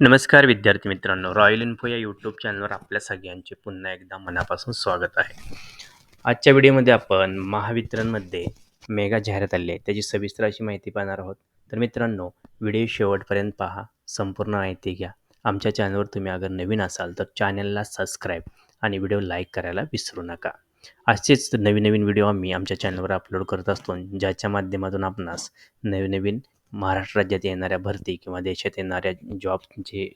नमस्कार विद्यार्थी मित्रांनो रॉयल इन्फो या यूट्यूब चॅनलवर आपल्या सगळ्यांचे पुन्हा एकदा मनापासून स्वागत आहे. आजच्या व्हिडिओमध्ये आपण महावितरणमध्ये मेगा जाहिरात आली आहे. त्याची सविस्तर अशी माहिती पाहणार आहोत. तर मित्रांनो व्हिडिओ शेवटपर्यंत पहा. संपूर्ण माहिती घ्या. आमच्या चॅनलवर तुम्ही अगर नवीन असाल तर चॅनलला सबस्क्राईब आणि व्हिडिओ लाईक करायला विसरू नका. असेच नवीन नवीन व्हिडिओ आम्ही आमच्या चॅनलवर अपलोड करत असतो ज्याच्या माध्यमातून आपणास नवीन नवीन महाराष्ट्र राज्यात येणाऱ्या भरती किंवा देशात येणाऱ्या जॉबचे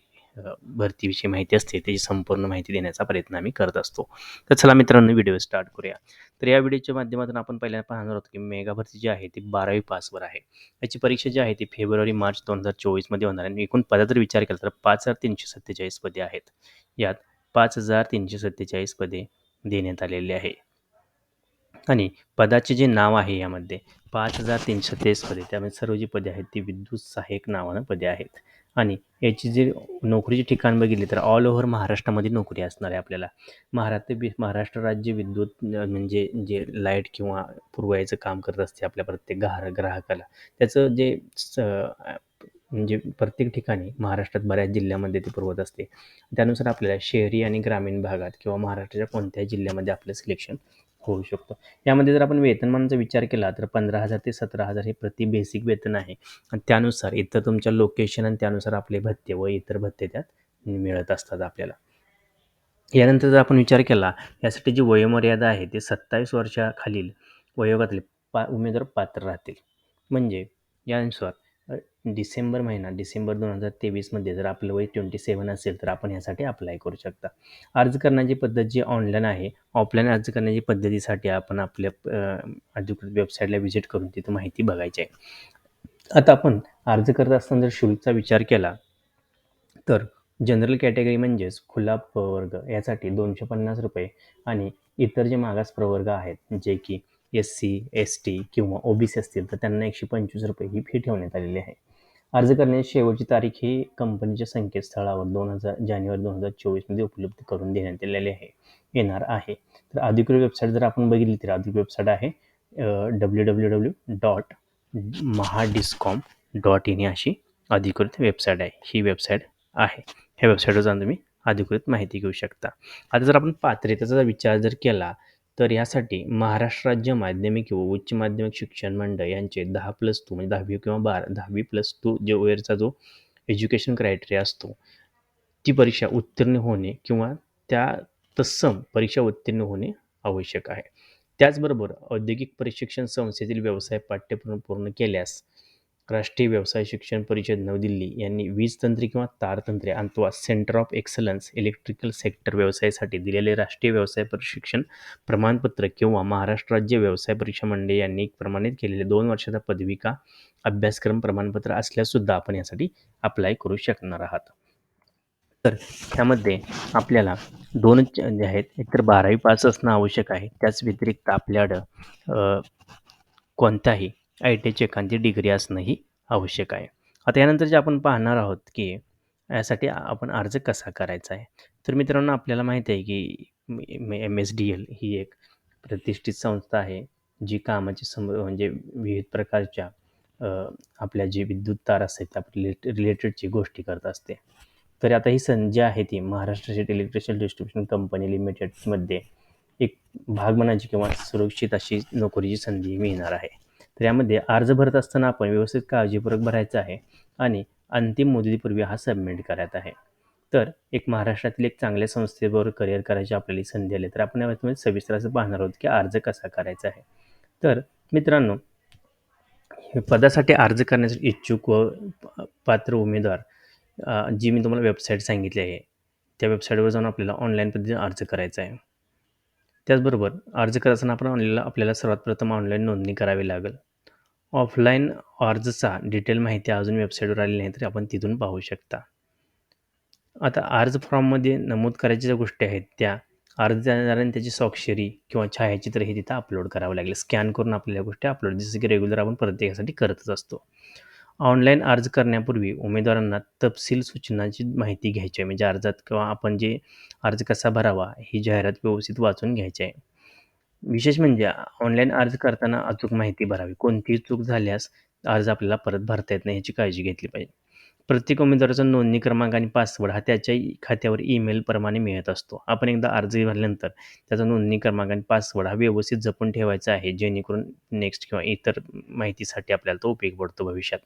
भरतीविषयी माहिती असते त्याची संपूर्ण माहिती देण्याचा प्रयत्न आम्ही करत असतो. तर चला मित्रांनो व्हिडिओ स्टार्ट करूया. तर या व्हिडिओच्या माध्यमातून आपण पहिल्यांदा पाहणार आहोत की मेगा भरती जी आहे ती बारावी पासवर आहे. याची परीक्षा जी आहे ती फेब्रुवारी मार्च दोन हजार चोवीसमध्ये होणार आहे. आणि एकूण पदा जर विचार केला तर पाच हजार तीनशे सत्तेचाळीस पदे आहेत. यात पाच हजार तीनशे सत्तेचाळीस पदे देण्यात आलेली आहे. आणि पदाचे जे नाव आहे यामध्ये पाच हजार तीनशे तेवीस पदे. त्यामध्ये सर्व जी पदे आहेत ती विद्युत सहाय्यक नावानं पदे आहेत. आणि याची जी नोकरीचे ठिकाण बघितले तर ऑल ओव्हर महाराष्ट्रामध्ये नोकरी असणार आहे आपल्याला. महाराष्ट्र बी महाराष्ट्र राज्य विद्युत म्हणजे जे लाइट किंवा पुरवायचं काम करत असते आपल्या प्रत्येक ग्राह ग्राहकाला. त्याचं जे स म्हणजे प्रत्येक ठिकाणी महाराष्ट्रात बऱ्याच जिल्ह्यामध्ये ते पुरवत असते. त्यानुसार आपल्याला शहरी आणि ग्रामीण भागात किंवा महाराष्ट्राच्या कोणत्याही जिल्ह्यामध्ये आपलं सिलेक्शन होऊ शकतो. यामध्ये जर आपण वेतनमानाचा विचार केला तर पंधरा हजार ते सतरा हजार हे प्रति बेसिक वेतन आहे. आणि त्यानुसार इतर तुमच्या लोकेशन आणि त्यानुसार आपले भत्ते व इतर भत्ते त्यात मिळत असतात आपल्याला. यानंतर जर आपण विचार केला यासाठी जी वयोमर्यादा आहे ते सत्तावीस वर्षाखालील वयोगातले पा उमेदवार पात्र राहतील. म्हणजे यानुसार डिसेंबर महिना डिसेंबर दोन हजार तेवीसमध्ये जर आपलं वय ट्वेंटी सेवन असेल तर आपण यासाठी अप्लाय करू शकता. अर्ज करण्याची पद्धत जी ऑनलाईन आहे ऑफलाईन अर्ज करण्याची पद्धतीसाठी आपण आपल्या अधिकृत वेबसाईटला व्हिजिट करून तिथं माहिती बघायची आहे. आता आपण अर्ज करत असताना जर शुल्कचा विचार केला तर जनरल कॅटेगरी म्हणजेच खुला प्रवर्ग यासाठी दोनशे पन्नास रुपये आणि इतर जे मागास प्रवर्ग आहेत जे की एस सी एस टी किंवा ओ बी सी असतील तर त्यांना एकशे पंचवीस रुपये ही फी ठेवण्यात आलेली आहे. अर्ज करण्याची शेवटची तारीख ही कंपनीच्या संकेतस्थळावर दोन हजार जानेवारी दोन हजार चोवीसमध्ये उपलब्ध करून देण्यात आलेली आहे. येणार आहे. तर अधिकृत वेबसाईट जर आपण बघितली तर अधिकृत वेबसाईट आहे W W W dot Mahadiscom dot in अशी अधिकृत वेबसाईट आहे. ही वेबसाईट आहे. ह्या वेबसाईटवर जाऊन तुम्ही अधिकृत माहिती घेऊ शकता. आता जर आपण पात्रतेचा विचार जर केला तर यासाठी महाराष्ट्र राज्य माध्यमिक किंवा उच्च माध्यमिक शिक्षण मंडळ यांचे दहा प्लस टू म्हणजे दहावी किंवा बारा दहावी प्लस टू जे वेअरचा जो एज्युकेशन क्रायटेरिया असतो ती परीक्षा उत्तीर्ण होणे किंवा त्या तत्सम परीक्षा उत्तीर्ण होणे आवश्यक आहे. त्याचबरोबर औद्योगिक प्रशिक्षण संस्थेतील व्यवसाय पाठ्यक्रम पूर्ण केल्यास राष्ट्रीय व्यवसाय शिक्षण परिषद नवदिल्ली यांनी वीज तंत्रे किंवा तारतंत्रे अथवा centre of excellence electrical sector व्यवसायासाठी दिलेले राष्ट्रीय व्यवसाय प्रशिक्षण प्रमाणपत्र किंवा महाराष्ट्र राज्य व्यवसाय परीक्षा मंडळ यांनी प्रमाणित केलेले दोन वर्षाचा पदविका अभ्यासक्रम प्रमाणपत्र असल्यासुद्धा आपण यासाठी अप्लाय करू शकणार आहात. तर ह्यामध्ये आपल्याला दोनच जे आहेत एकतर बारावी पास असणं आवश्यक आहे. त्याच व्यतिरिक्त आपल्याकडं कोणताही आय टी आयची एखादी डिग्री असणंही आवश्यक आहे. आता यानंतर जे आपण पाहणार आहोत की यासाठी आपण अर्ज कसा करायचा आहे? तर मित्रांनो आपल्याला माहिती आहे की एम एस डी एल ही एक प्रतिष्ठित संस्था आहे जी कामाची सम म्हणजे विविध प्रकारच्या आपल्या जी विद्युत तार असते त्या रिलेट रिलेटेडची गोष्टी करत असते. तर आता ही संधी आहे ती Maharashtra state electrical distribution company लिमिटेडमध्ये एक भाग म्हणायची किंवा सुरक्षित अशी नोकरीची संधी मिळणार आहे. तर यामध्ये अर्ज भरत असताना आपण व्यवस्थित काळजीपूर्वक भरायचा आहे आणि अंतिम मुदतीपूर्वी हा सबमिट करायचा आहे. तर एक महाराष्ट्रातील एक चांगल्या संस्थेबरोबर करिअर करायची आपल्याला संधी आली तर आपण यामध्ये सविस्तर असं पाहणार आहोत की अर्ज कसा करायचा आहे. तर मित्रांनो पदासाठी अर्ज करण्यासाठी इच्छुक व पात्र उमेदवार जी मी तुम्हाला वेबसाईट सांगितली आहे त्या वेबसाईटवर जाऊन आपल्याला ऑनलाईन पद्धतीने अर्ज करायचा आहे. त्याचबरोबर अर्ज करताना आपण ऑनलाईन आपल्याला सर्वात प्रथम ऑनलाईन नोंदणी करावी लागेल. ऑफलाईन अर्जचा डिटेल माहिती अजून वेबसाईटवर आलेली नाही तरी आपण तिथून पाहू शकता. आता अर्ज फॉर्ममध्ये नमूद करायच्या ज्या गोष्टी आहेत त्या अर्ज देणाऱ्याने त्याची स्वाक्षरी किंवा छायाचित्र हे तिथं अपलोड करावं लागेल. स्कॅन करून आपल्या गोष्टी अपलोड जसं की रेग्युलर आपण प्रत्येकासाठी करतच असतो. ऑनलाईन अर्ज करण्यापूर्वी उमेदवारांना तपशील सूचनाची माहिती घ्यायची आहे. म्हणजे अर्जात किंवा आपण जे अर्ज कसा भरावा ही जाहिरात व्यवस्थित वाचून घ्यायची आहे. विशेष म्हणजे ऑनलाईन अर्ज करताना अचूक माहिती भरावी कोणतीही चूक झाल्यास अर्ज आपल्याला परत भरता येत नाही याची काळजी घेतली पाहिजे प्रत्येक उमेदवाराचा नोंदणी क्रमांक आणि पासवर्ड हा त्याच्या खात्यावर ईमेलप्रमाणे मिळत असतो. आपण एकदा अर्ज भरल्यानंतर त्याचा नोंदणी क्रमांक आणि पासवर्ड हा व्यवस्थित जपून ठेवायचा आहे, जेणेकरून नेक्स्ट किंवा इतर माहितीसाठी आपल्याला तो उपयोग पडतो भविष्यात.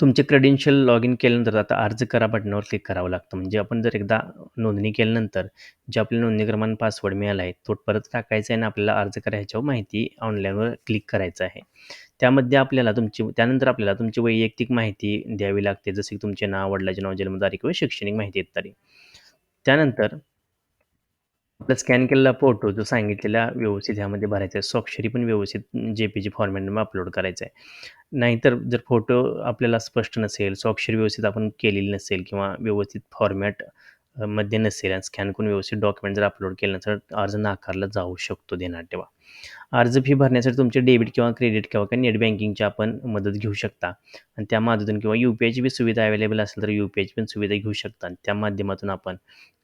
तुमचे क्रेडेन्शियल लॉग इन केल्यानंतर आता अर्ज करा बटनावर क्लिक करावं लागतं. म्हणजे आपण जर एकदा नोंदणी केल्यानंतर जे आपल्याला नोंदणी क्रमांक पासवर्ड मिळाला आहे, तो परत टाकायचा आहे आणि आपल्याला अर्ज करा ह्याच्यावर माहिती ऑनलाईनवर क्लिक करायचं आहे. त्यामध्ये आपल्याला तुमची त्यानंतर आपल्याला तुमची वैयक्तिक माहिती द्यावी लागते, जसे की तुमचे नाव, वडिलाचे नाव, जन्मतारीख किंवा शैक्षणिक माहिती इत्यादी. त्यानंतर आपला स्कॅन केलेला फोटो जो सांगितलेला व्यवस्थित ह्यामध्ये भरायचा आहे. स्वाक्षरी पण व्यवस्थित जे-पी-जी फॉर्मॅटमध्ये अपलोड करायचं आहे. नाहीतर जर फोटो आपल्याला स्पष्ट नसेल, स्वाक्षरी व्यवस्थित आपण केलेली नसेल किंवा व्यवस्थित फॉर्मॅटमध्ये नसेल आणि स्कॅन करून व्यवस्थित डॉक्युमेंट जर अपलोड केलं नसेल, तर अर्ज नाकारला जाऊ शकतो, देणार तेव्हा अर्ज फी भरण्यासाठी तुमचे डेबिट किंवा क्रेडिट किंवा काही नेट बँकिंगची आपण मदत घेऊ शकता आणि त्या माध्यमातून किंवा यू-पी-आयची बी सुविधा अवेलेबल असेल, तर यू-पी-आयची पण सुविधा घेऊ शकता आणि त्या माध्यमातून आपण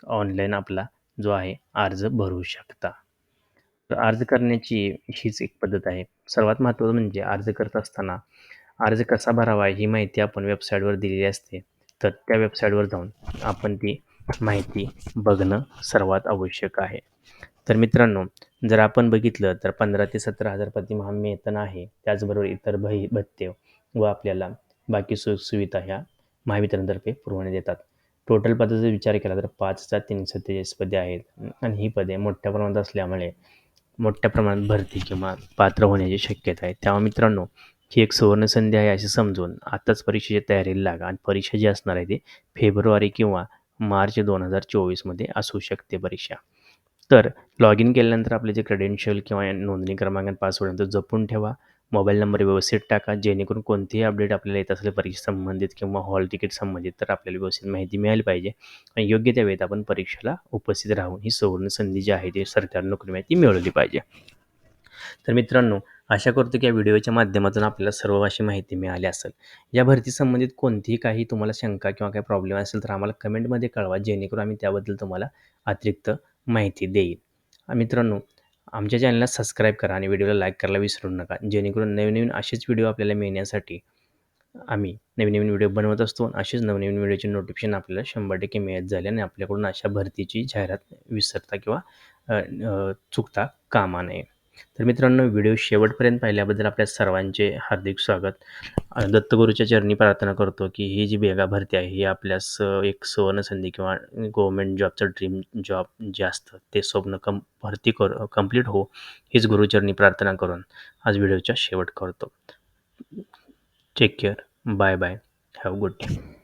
ऑनलाईन आपला जो आहे अर्ज भरू शकता. तर अर्ज करण्याची हीच एक पद्धत आहे. सर्वात महत्त्वाचं म्हणजे अर्ज करत असताना अर्ज कसा भरावा ही माहिती आपण वेबसाईटवर दिलेली असते. तर त्या वेबसाईटवर जाऊन आपण ती माहिती बघणं सर्वात आवश्यक आहे. तर मित्रांनो, जर आपण बघितलं तर 15 ते 17,000 प्रतिमाह वेतन आहे. त्याचबरोबर इतर भई भत्ते व आपल्याला बाकी सुखसुविधा ह्या महावितरणतर्फे पुरवण्यात येतात. टोटल पदाचा विचार केला तर 5,343 पदे आहेत आणि ही पदे मोठ्या प्रमाणात असल्यामुळे मोठ्या प्रमाणात भरती किंवा पात्र होण्याची शक्यता आहे. तेव्हा मित्रांनो, ही एक सुवर्णसंधी आहे असे समजून आत्ताच परीक्षेची तयारीला लागा आणि परीक्षा जी असणार आहे ती फेब्रुवारी किंवा मार्च दोन हजार चोवीसमध्ये असू शकते परीक्षा. तर लॉग इन केल्यानंतर आपले जे क्रेडेन्शियल किंवा नोंदणी क्रमांक पासवर्ड तो जपून ठेवा. मोबाईल नंबर व्यवस्थित टाका, जेणेकरून कोणतेही अपडेट आपल्याला येत असेल परीक्षेसंबंधित किंवा हॉल तिकीट संबंधित, तर आपल्याला व्यवस्थित माहिती मिळाली पाहिजे आणि योग्य त्या वेळेत आपण परीक्षेला उपस्थित राहून ही सुवर्णसंधी जी आहे ती सरकार नोकरी माहिती मिळवली पाहिजे. तर मित्रांनो, आशा करतो की या व्हिडिओच्या माध्यमातून आपल्याला सर्व अशी माहिती मिळाली असेल. या भरती संबंधित कोणतीही काही तुम्हाला शंका किंवा काही प्रॉब्लेम असेल, तर आम्हाला कमेंटमध्ये कळवा, जेणेकरून आम्ही त्याबद्दल तुम्हाला अतिरिक्त माहिती देईल. मित्रांनो, आमच्या चॅनलला सबस्क्राईब करा आणि व्हिडिओला लाईक करायला विसरू नका, जेणेकरून नवीन-नवीन असेच व्हिडिओ आपल्याला मिळण्यासाठी आम्ही नवीन-नवीन व्हिडिओ बनवत असतो. असेच नवनवीन व्हिडिओचे नोटिफिकेशन आपल्याला 100% मिळत झाले आणि आपल्याकडून अशा भरतीची जाहिरात विसरता किंवा चुकता कामा नये. तर मित्रांनो, व्हिडिओ शेवटपर्यंत पाहिल्याबद्दल आपल्या सर्वांचे हार्दिक स्वागत. दत्तगुरूच्या चरणी प्रार्थना करतो की ही जी बेगा भरती आहे, ही आपल्यास एक सुवर्णसंधी किंवा गव्हर्मेंट जॉबचं ड्रीम जॉब जे असतं, ते स्वप्न कम भरती कर कंप्लीट हो, हीच गुरुचरणी प्रार्थना करून आज व्हिडिओचा शेवट करतो. Take care. Bye bye. Have good day.